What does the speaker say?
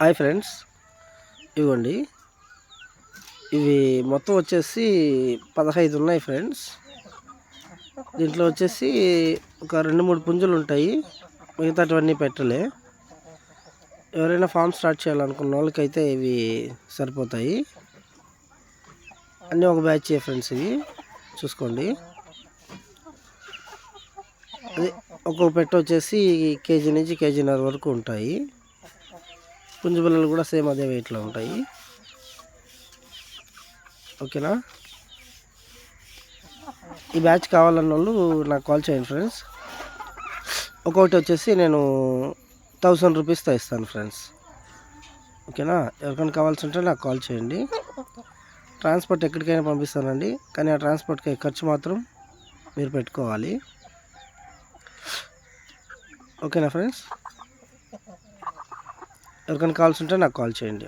Hi friends. ఇవ్వండి. ఇవి మొత్తం వచ్చేసి పదహైదు ఉన్నాయి ఫ్రెండ్స్. దీంట్లో వచ్చేసి ఒక రెండు మూడు పుంజులు ఉంటాయి. మిగతాటివన్నీ పెట్టలే. ఎవరైనా ఫామ్ స్టార్ట్ చేయాలనుకున్న వాళ్ళకైతే ఇవి సరిపోతాయి. అన్నీ ఒక బ్యాచ్ ఫ్రెండ్స్ ఇవి. చూసుకోండి. అదే ఒక్కొక్క పెట్ట వచ్చేసి కేజీ నుంచి కేజీన్నర వరకు ఉంటాయి. పుంజు పిల్లలు కూడా సేమ్ అదే వెయిట్లో ఉంటాయి. ఓకేనా? ఈ బ్యాచ్ కావాలన్న వాళ్ళు నాకు కాల్ చేయండి ఫ్రెండ్స్. ఒక్కొక్కటి వచ్చేసి నేను థౌసండ్ రూపీస్తో ఇస్తాను ఫ్రెండ్స్. ఓకేనా? ఎవరికైనా కావాల్సి ఉంటే నాకు కాల్ చేయండి. ట్రాన్స్పోర్ట్ ఎక్కడికైనా పంపిస్తానండి. కానీ ఆ ట్రాన్స్పోర్ట్కి ఖర్చు మాత్రం మీరు పెట్టుకోవాలి. ఓకేనా ఫ్రెండ్స్? ఎవరికైనా కావాల్సి ఉంటే నాకు కాల్ చేయండి.